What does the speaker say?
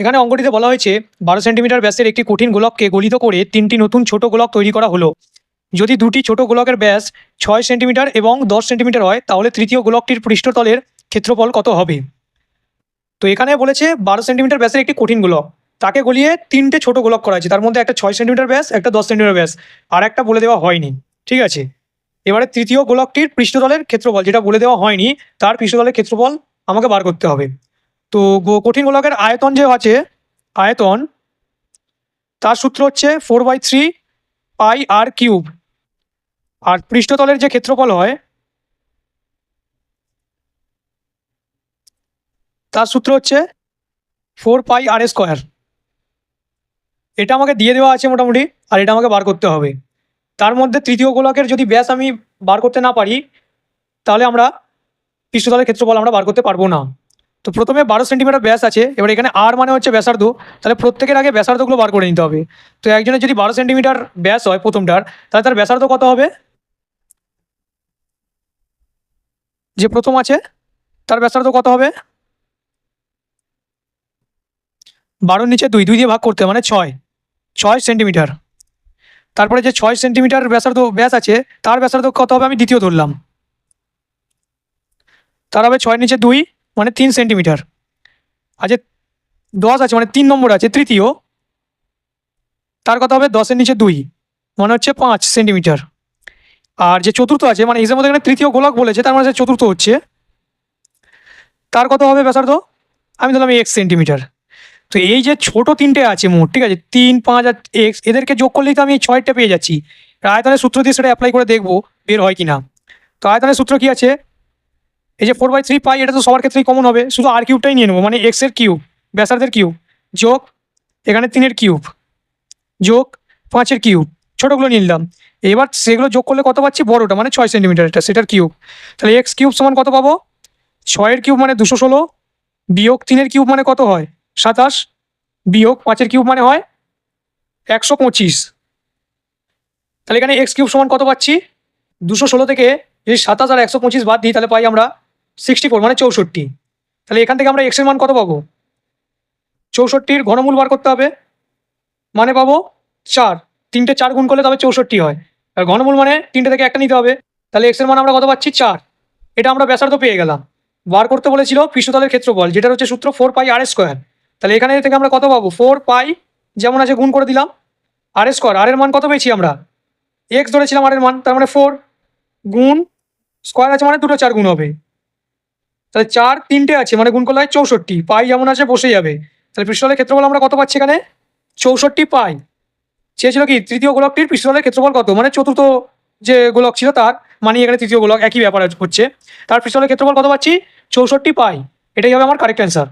এখানে অঙ্কটিতে বলা হয়েছে, বারো সেন্টিমিটার ব্যাসের একটি কঠিন গোলককে গলিত করে তিনটি নতুন ছোট গোলক তৈরি করা হলো। যদি দুটি ছোট গোলকের ব্যাস ছয় সেন্টিমিটার এবং দশ সেন্টিমিটার হয়, তাহলে তৃতীয় গোলকটির পৃষ্ঠতলের ক্ষেত্রফল কত হবে? তো এখানে বলেছে, বারো সেন্টিমিটার ব্যাসের একটি কঠিন গোলক। তাকে গলিয়ে তিনটে ছোট গোলক করা হয়েছে। তার মধ্যে একটা ছয় সেন্টিমিটার ব্যাস, একটা দশ সেন্টিমিটার ব্যাস, আর একটা বলে দেওয়া হয়নি। ঠিক আছে? এবারে তৃতীয় গোলকটির পৃষ্ঠতলের ক্ষেত্রফল, যেটা বলে দেওয়া হয়নি, তার পৃষ্ঠতলের ক্ষেত্রফল আমাকে বার করতে হবে। তো কঠিন গোলকের আয়তন যে আছে, আয়তন, তার সূত্র হচ্ছে four by three pi r cube আর পৃষ্ঠতলের যে ক্ষেত্রফল হয়, তার সূত্র হচ্ছে ফোর পাই আর স্কোয়ার এটা আমাকে দিয়ে দেওয়া আছে মোটামুটি, আর এটা আমাকে বার করতে হবে। তার মধ্যে তৃতীয় গোলকের যদি ব্যাস আমি বার করতে না পারি, তাহলে আমরা পৃষ্ঠতলের ক্ষেত্রফল আমরা বার করতে পারব না। তো প্রথমে বারো সেন্টিমিটার ব্যাস আছে, এবার এখানে আর মানে হচ্ছে ব্যাসার্ধ, তাহলে প্রত্যেকের আগে ব্যাসার্ধগুলো বার করে নিতে হবে। তো একজনের যদি বারো সেন্টিমিটার ব্যাস হয় প্রথমটার, তাহলে তার ব্যাসার্ধ কত হবে? যে প্রথম আছে, তার ব্যাসার্ধ কত হবে? বারোর নিচে দুই দুই দিয়ে ভাগ করতে মানে ছয়। ছয় সেন্টিমিটার তারপরে যে ছয় সেন্টিমিটার ব্যাসার্ধ ব্যাস আছে, তার ব্যাসার্ধ কত হবে? আমি দ্বিতীয় ধরলাম। তার হবে ছয়ের নিচে দুই মানে তিন সেন্টিমিটার আর যে দশ আছে মানে তিন নম্বর আছে, তৃতীয়। তার কথা হবে দশের নিচে দুই মানে হচ্ছে পাঁচ সেন্টিমিটার আর যে চতুর্থ আছে মানে হিসেবে এখানে তৃতীয় গোলক বলেছে, তার মানে চতুর্থ হচ্ছে। তার কথা হবে ব্যাসার্ধ, আমি ধরলাম এক্স সেন্টিমিটার তো এই যে ছোট তিনটে আছে মোট, ঠিক আছে, তিন, পাঁচ আর এক্স এদেরকে যোগ করলেই তো আমি এই ছয়টা পেয়ে যাচ্ছি। আয়তনের সূত্র দিয়ে সেটা অ্যাপ্লাই করে দেখব, বের হয় কি না তো আয়তনের সূত্র কি আছে? এই যে ফোর বাই থ্রি পাই এটা তো সবার ক্ষেত্রেই কমন হবে। শুধু আর কিউবটাই নিয়ে নেব মানে এক্সের কিউব ব্যাসার্ধের কিউব যোগ এখানে তিনের কিউব যোগ পাঁচের কিউব ছোটোগুলো নিলাম। এবার সেগুলো যোগ করলে কত পাচ্ছি? বড়োটা মানে ছয় সেন্টিমিটার এটা সেটার কিউব তাহলে এক্স কিউব সমান কত পাবো? ছয়ের কিউব মানে দুশো ষোলো, বিয়োগ তিনের কিউব মানে কত হয়? সাতাশ, বিয়োগ পাঁচের কিউব মানে হয় একশো পঁচিশ। তাহলে এখানে এক্স কিউব সমান কত পাচ্ছি? দুশো ষোলো থেকে যদি সাতাশ আর একশো পঁচিশ বাদ দিই, তাহলে পাই আমরা সিক্সটি ফোর মানে চৌষট্টি। তাহলে এখান থেকে আমরা এক্সের মান কত পাবো? চৌষট্টির ঘনমূল বার করতে হবে। মানে পাবো চার। তিনটে চার গুণ করলে তবে চৌষট্টি হয়। আর ঘনমূল মানে তিনটে থেকে একটা নিতে হবে। তাহলে এক্সের মান আমরা কত পাচ্ছি? চার। এটা আমরা ব্যাসার্ধ পেয়ে গেলাম। বার করতে বলেছিল পৃষ্ঠতলের ক্ষেত্রফল যেটা হচ্ছে সূত্র ফোর পাই আর স্কোয়ার তাহলে এখানে থেকে আমরা কত পাবো? ফোর পাই যেমন আছে গুণ করে দিলাম। আর স্কোয়ার আর এর মান কত পেয়েছি আমরা? এক্স ধরেছিলাম আর এর মান, তার মানে ফোর গুণ স্কোয়ার আছে মানে দুটো চার গুণ হবে। তাহলে চার তিনটে আছে মানে গুণ করলে হয় চৌষট্টি। পাই যেমন আছে বসে যাবে। তাহলে পৃষ্ঠতলের ক্ষেত্রফল আমরা কত পাচ্ছি এখানে? চৌষট্টি পাই। চেয়েছিল কি, তৃতীয় গোলকটির পৃষ্ঠতলের ক্ষেত্রফল কত? মানে চতুর্থ যে গোলক ছিল তার মানে এখানে তৃতীয় গোলক একই ব্যাপার হচ্ছে। তার পৃষ্ঠতলের ক্ষেত্রফল কত পাচ্ছি? চৌষট্টি পাই। এটাই হবে আমার কারেক্ট অ্যান্সার